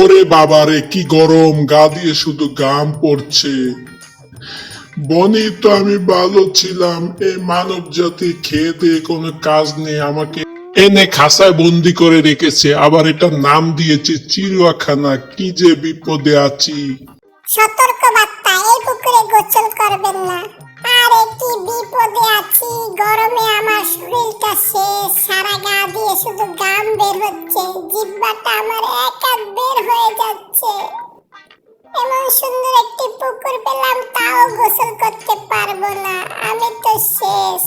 ওরে বাবারে, কি গরম, গা দিয়ে শুধু গাম পড়ছে। বনি, তো আমি ভালো ছিলাম এই মানব জাতি খেয়ে দিয়ে কোনো কাজ নেই, আমাকে এনে খাসায় বন্দি করে রেখেছে, আবার এটা নাম দিয়েছে চিড়িয়াখানা, কি যে বিপদে আছি। সতর্ক বার্তা এই পুকুরে গোসল করবেন না। বিপদে আছি, গরমে আমার শরীরটা শেষ, সারা গা দিয়ে শুধু গাম বের জিব্বাটা আমার এক বের হয়ে যাচ্ছে। এমন সুন্দর একটি পুকুর পেলাম তাও গোসল করতে পারব না। আমি তো শেষ।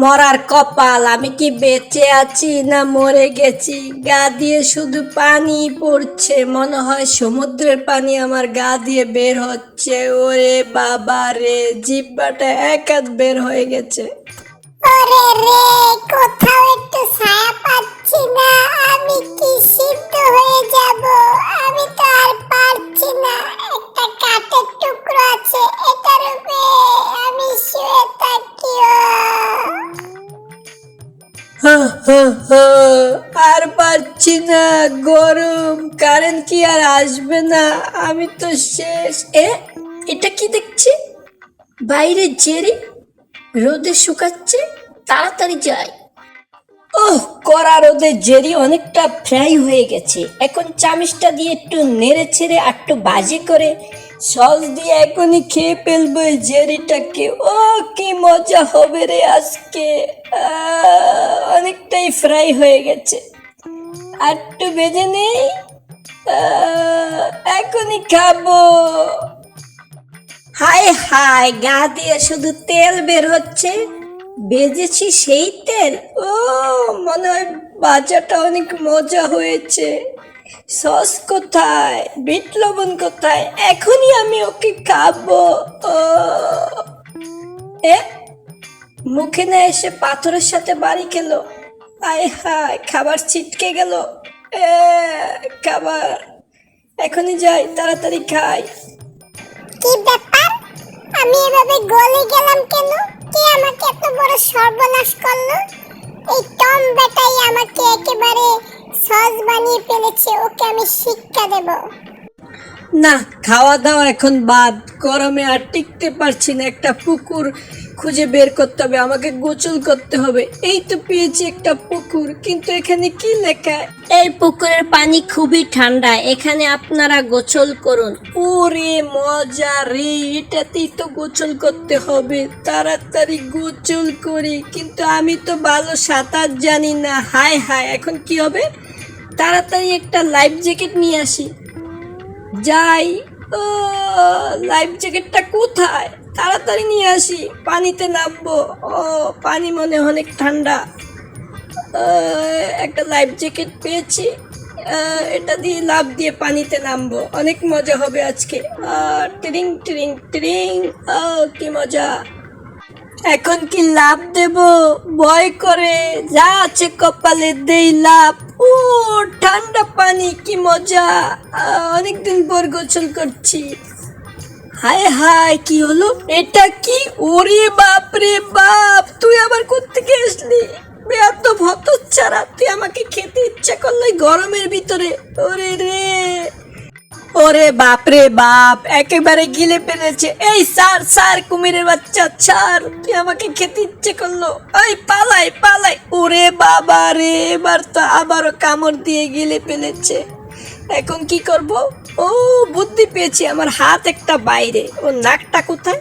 মরার কপাল আমি কি বেঁচে আছি না মরে গেছি? গা দিয়ে শুধু পানি পড়ছে মনে হয় সমুদ্রের পানি আমার গা দিয়ে বের হচ্ছে। ওরে বাবা রে জিব্বাটা এক বের হয়ে গেছে। ওরে রে কোথাও আর পারছি না, গরম। কারেন্ট কি আর আসবে না? আমি তো শেষ। এ, এটা কি দেখছি? বাইরে জেরি, রোদে শুকাচ্ছে, তাড়াতাড়ি যাই। ওহ, কড়া রোদে জেরি অনেকটা ফ্রাই হয়ে গেছে। এখন চামিচটা দিয়ে একটু নেড়ে ছেড়ে একটু বাজে করে সস দিয়ে এখনই খেয়ে ফেলব এই জেরিটাকে। ও, কি মজা হবে রে আজকে। অনেকটাই ফ্রাই হয়ে গেছে। আর একটু বেজে নেই? এখনই খাব। হায় হায়, গা দিয়ে শুধু তেল বের হচ্ছে। বেজেছি সেই তেল। ও, মনে হয় বাজাটা অনেক মজা হয়েছে। সস কোথায়? বিট লবণ কোথায়? এখনই আমি ওকে খাব। এ, মুখে না এসে পাথরের সাথে বাড়ি খেলো আয় হায়, খাবার ছিটকে গেল। খাবার। এখনই যাই, তাড়াতাড়ি খাই। কি ব্যাপার? আমি এভাবে গলে গেলাম কেন? কে আমাকে এত বড় সর্বনাশ করল? এই টম বেটাই আমাকে একেবারে সস বানিয়ে ফেলেছে ওকে আমি শিক্ষা দেবো। না খাওয়া দাওয়া এখন বাদ। গরমে আর টিকতে পারছি না একটা পুকুর খুঁজে বের করতে হবে আমাকে গোসল করতে হবে। এই তো পেয়েছি একটা পুকুর কিন্তু এখানে কি লেখা? এই পুকুরের পানি খুবই ঠান্ডা এখানে আপনারা গোসল করুন। ওরে মজা রে এটাতেই তো গোসল করতে হবে। তাড়াতাড়ি গোসল করি কিন্তু আমি তো ভালো সাঁতার জানি না। হায় হায় এখন কি হবে? তাড়াতাড়ি একটা লাইফ জ্যাকেট নিয়ে আসি। যাই, ও লাইফ জ্যাকেটটা কোথায়? তাড়াতাড়ি নিয়ে আসি, পানিতে নামবো। ও, পানি মনে অনেক ঠান্ডা। একটা লাইফ জ্যাকেট পেয়েছি। এটা দিয়ে লাভ দিয়ে পানিতে নামবো। অনেক মজা হবে আজকে। ট্রিং ট্রিং ট্রিং ও, কি মজা। এখন কি লাভ দেব? ভয় করে যা আছে কপালে দেই লাভ। ও ঠান্ডা পানি, কি মজা। অনেকদিন পর গোসল করছি। হায় হায়, কি হলো? এটা কি? ওরে বাপ রে বাপ, তুই আবার কোত্থেকে আসলি? এত ভত ছাড়া তুই আমাকে খেতে ইচ্ছা করল গরমের ভিতরে। ওরে রে। ওরে বাপ রে বাপ, একেবারে গিলে ফেলেছে। এই সার সার, কুমিরের বাচ্চা, ছাড়, তুই আমাকে খেতে ইচ্ছে করল। ওই পালাই পালাই। ওরে বাবা রে, এবার তো আবারও কামড় দিয়ে গিলে ফেলেছে। এখন কি করব? ও, বুদ্ধি পেয়েছি আমার হাত একটা বাইরে। ও, নাকটা কোথায়?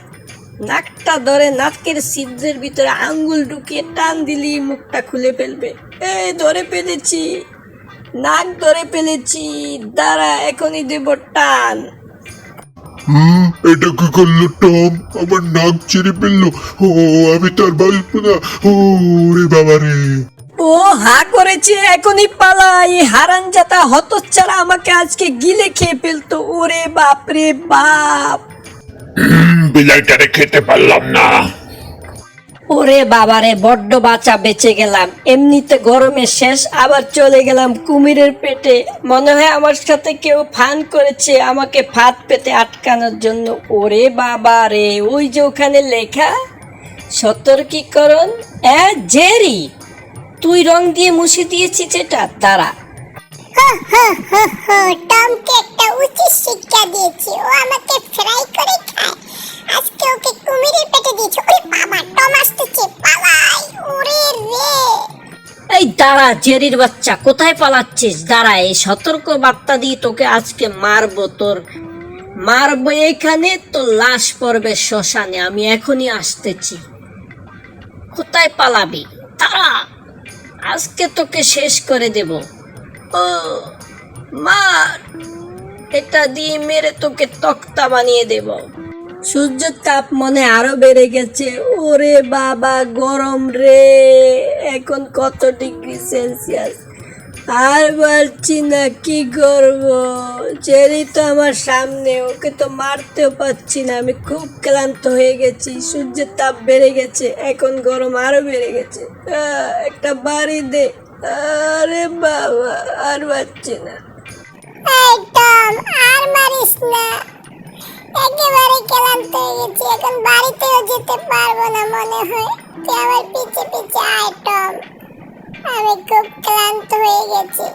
নাকটা ধরে নাকের ছিদ্রের ভিতরে আঙ্গুল ঢুকিয়ে টান দিলি মুখটা খুলে ফেলবে। এই, ধরে ফেলেছি। নাক ধরে ফেলেছি। দাঁড়া এখনই দেব টান। হুম এটা কি করল টম? আমার নাক ছিঁড়ে ফেলল। ও আমি তার বাঁচবো না। ও রে বাবা রে। ও হা করেছে এখনই পালাই। হারান জাতা হতচ্ছাড়া আমাকে আজকে গিলে খেয়ে ফেলতো। ওরে বাপ। রে বাপ বিলাইটারে খেতে পারলাম না। ওরে বাবারে, বড্ড বাঁচা বেঁচে গেলাম। এমনিতে গরমে শেষ, আবার চলে গেলাম কুমিরের পেটে। মনে হয় আমার সাথে কেউ ফান করেছে আমাকে ফাঁদ পেতে আটকানোর জন্য। ওরে বাবা রে ওই যে ওখানে লেখা, সতর্কীকরণ, এ জেরি, তুই রং দিয়ে মুছে দিয়েছিস এটা তারা টমকে একটা উচিত শিক্ষা দিয়েছি, ও আমাকে ফ্রাই করে খায়। আজকে ওকে কুমিরের পেটে দাঁড়া, জেরির বাচ্চা, কোথায় পালাচ্ছিস? দাঁড়া, এই সতর্ক বার্তা দিয়ে তোকে আজকে মারবো তোর। মারবো এখানে তো লাশ পড়বে শ্মশানে, আমি এখনই আসতেছি। কোথায় পালাবি? তারা আজকে তোকে শেষ করে দেব। ও, মার, এটা দিয়ে মেরে তোকে তক্তা বানিয়ে দেব। সূর্যের তাপ মনে আরও বেড়ে গেছে। ওরে বাবা, গরম রে। এখন কত ডিগ্রি সেলসিয়াস? আর বলছি না, কি করব? চেরি তো আমার সামনে, ওকে তো মারতেও পাচ্ছি না। আমি খুব ক্লান্ত হয়ে গেছি, সূর্যের তাপ বেড়ে গেছে, এখন গরম আরও বেড়ে গেছে। একটা বাড়ি দে। আরে বাবা, আর পাচ্ছি না। এই টম আর মারিস না। ক্লান্ত হয়ে গেছি এখন বাড়িতেও যেতে পারব না মনে হয়। তুই আমার পিছে পিছে আয়, টম। আমি খুব ক্লান্ত হয়ে গেছি।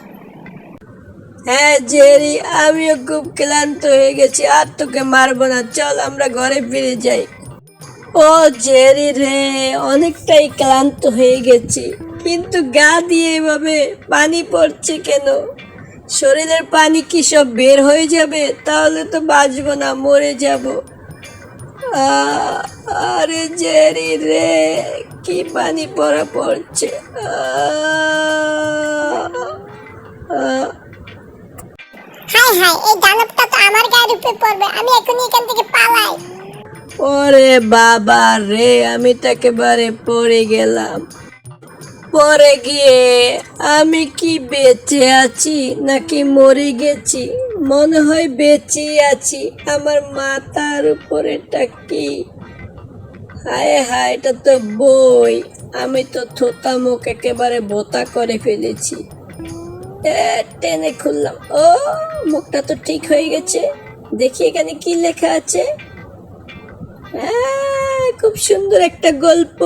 হ্যাঁ জেরি, আমিও খুব ক্লান্ত হয়ে গেছি। আর তোকে মারবো না, চল আমরা ঘরে ফিরে যাই। ও, জেরি রে, অনেকটাই ক্লান্ত হয়ে গেছি। কিন্তু গা দিয়ে এভাবে পানি পড়ছে কেন? শরীরের পানি কি সব বের হয়ে যাবে? তাহলে তো বাঁচবো না, মরে যাব। আরে জেরি রে কি পানি পড়া পড়ছে? হাই হাই এই দানবটা তো আমার গায়ের উপরে পড়বে আমি এখনই এখান থেকে পালাই। ওরে বাবা রে আমি তো একেবারে পড়ে গেলাম। পরে গিয়ে আমি কি বেঁচে আছি নাকি মরে গেছি? মনে হয় বেঁচে আছি। আমার মাথার উপরেটা কি? হায় হায়, এটা তো বই। আমি তো থোতা মুখ একেবারে বোতা করে ফেলেছি। টেনে খুললাম। ও, মুখটা তো ঠিক হয়ে গেছে। দেখি এখানে কি লেখা আছে। খুব সুন্দর একটা গল্প।